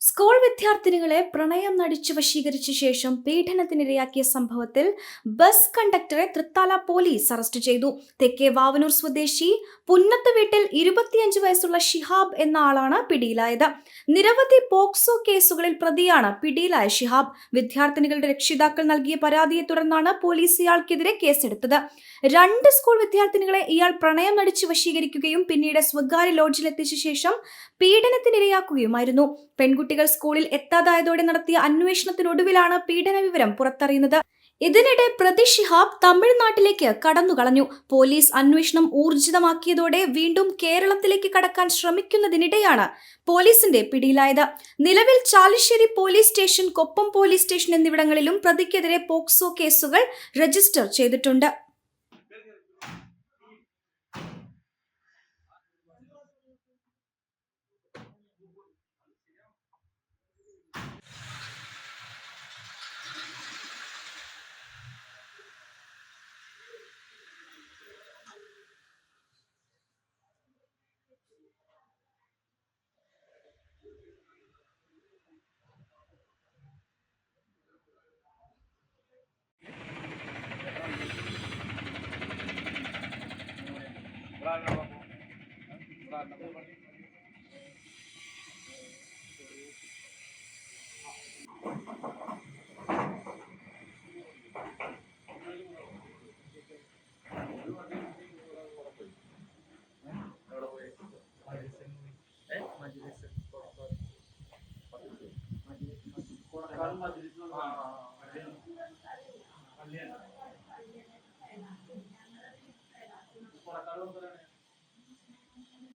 School വിദ്യാർത്ഥിനികളെ പ്രണയം നടിച്ചു വശീകരിച്ച ശേഷം പീഡനത്തിനിരയാക്കിയ സംഭവത്തിൽ ബസ് കണ്ടക്ടറെ തൃത്താല പോലീസ് അറസ്റ്റ് ചെയ്തു. തെക്കേ വാവനൂർ സ്വദേശി പുന്നത്ത് വീട്ടിൽ ഇരുപത്തിയഞ്ച് വയസ്സുള്ള ഷിഹാബ് എന്ന ആളാണ് പിടിയിലായത്. നിരവധി പോക്സോ കേസുകളിൽ പ്രതിയാണ് പിടിയിലായ ഷിഹാബ്. വിദ്യാർത്ഥിനികളുടെ രക്ഷിതാക്കൾ നൽകിയ പരാതിയെ തുടർന്നാണ് പോലീസ് ഇയാൾക്കെതിരെ കേസെടുത്തത്. രണ്ട് സ്കൂൾ വിദ്യാർത്ഥിനികളെ ഇയാൾ പ്രണയം നടിച്ചു വശീകരിക്കുകയും പിന്നീട് സ്വകാര്യ ലോഡ്ജിലെത്തിച്ച ശേഷം പീഡനത്തിനിരയാക്കുകയുമായിരുന്നു. പെൺകുട്ടികൾ സ്കൂളിൽ എത്താതായതോടെ നടത്തിയ അന്വേഷണത്തിനൊടുവിലാണ് പീഡന വിവരം പുറത്തറിയുന്നത്. ഇതിനിടെ പ്രതി ഷിഹാബ് തമിഴ്നാട്ടിലേക്ക് കടന്നുകളഞ്ഞു. പോലീസ് അന്വേഷണം ഊർജിതമാക്കിയതോടെ വീണ്ടും കേരളത്തിലേക്ക് കടക്കാൻ ശ്രമിക്കുന്നതിനിടെയാണ് പോലീസിന്റെ പിടിയിലായത്. നിലവിൽ Chalissery police station Koppam police station എന്നിവിടങ്ങളിലും പ്രതിക്കെതിരെ പോക്സോ കേസുകൾ രജിസ്റ്റർ ചെയ്തിട്ടുണ്ട്. बात మధ్య మధ్య